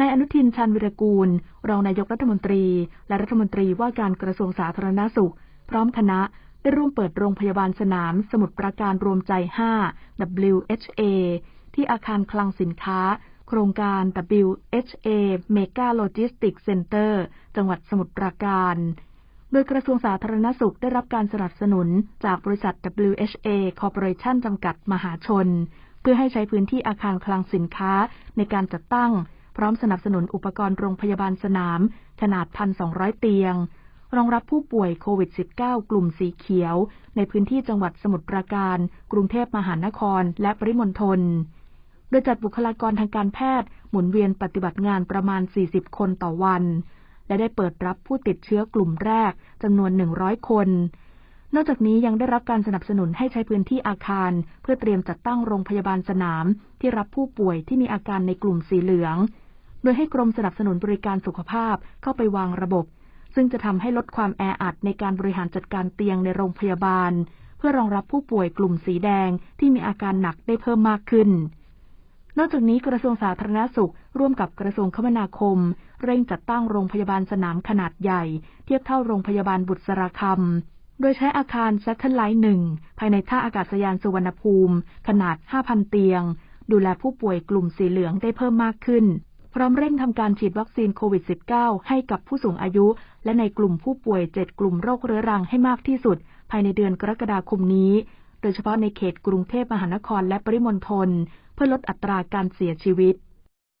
นายอนุทินชาญวิรกูล รองนายกรัฐมนตรี และรัฐมนตรีว่าการกระทรวงสาธารณสุข พร้อมคณะได้ร่วมเปิดโรงพยาบาลสนาม สมุทรปราการรวมใจ 5 WHA ที่อาคารคลังสินค้า โครงการ WHA Mega Logistics Center จังหวัดสมุทรปราการ โดยกระทรวงสาธารณสุขได้รับการสนับสนุนจากบริษัท WHA Corporation จำกัดมหาชน เพื่อให้ใช้พื้นที่อาคารคลังสินค้าในการจัดตั้ง พร้อมสนับสนุนอุปกรณ์โรงพยาบาลสนาม ขนาด 1,200 เตียง รองรับผู้ป่วยโควิด -19 กลุ่มสีเขียว ในพื้นที่จังหวัดสมุทรปราการ กรุงเทพมหานคร และปริมณฑล โดยจัดบุคลากรทางการแพทย์ หมุนเวียนปฏิบัติงานประมาณ 40 คนต่อวัน และได้เปิดรับผู้ติดเชื้อกลุ่มแรกจำนวน 100 คนนอกจากนี้ยังได้รับการสนับสนุนให้ใช้พื้นที่อาคาร เพื่อเตรียมจัดตั้งโรงพยาบาลสนาม ที่รับผู้ป่วยที่มีอาการในกลุ่มสีเหลือง ดยให้กรมสนับสนุนบริการสุขภาพเข้าไปวางระบบ ซึ่งจะทำให้ลดความแออัดในการบริหารจัดการเตียงในโรงพยาบาล เพื่อรองรับผู้ป่วยกลุ่มสีแดงที่มีอาการหนักได้เพิ่มมากขึ้น นอกจากนี้กระทรวงสาธารณสุข ร่วมกับกระทรวงคมนาคม เร่งจัดตั้งโรงพยาบาลสนามขนาดใหญ่ เทียบเท่าโรงพยาบาลบุตรสราคำโดยใช้อาคาร s a t e l l i t e หนึ่งภายในท่าอากาศยานสุวรรณภูมิ ขนาด 5,000 เตียง ดูแลผู้ป่วยกลุ่มสีเหลืองได้เพิ่มมากขึ้น พร้อมเร่งทำการฉีดวัคซีนโควิด -19 ให้กับผู้สูงอายุ และในกลุ่มผู้ป่วย 7 กลุ่มโรคเรื้อรังให้มากที่สุด ภายในเดือนกรกฎาคมนี้ โดยเฉพาะในเขตกรุงเทพมหานครและปริมณฑลเพื่อลดอัตราการเสียชีวิต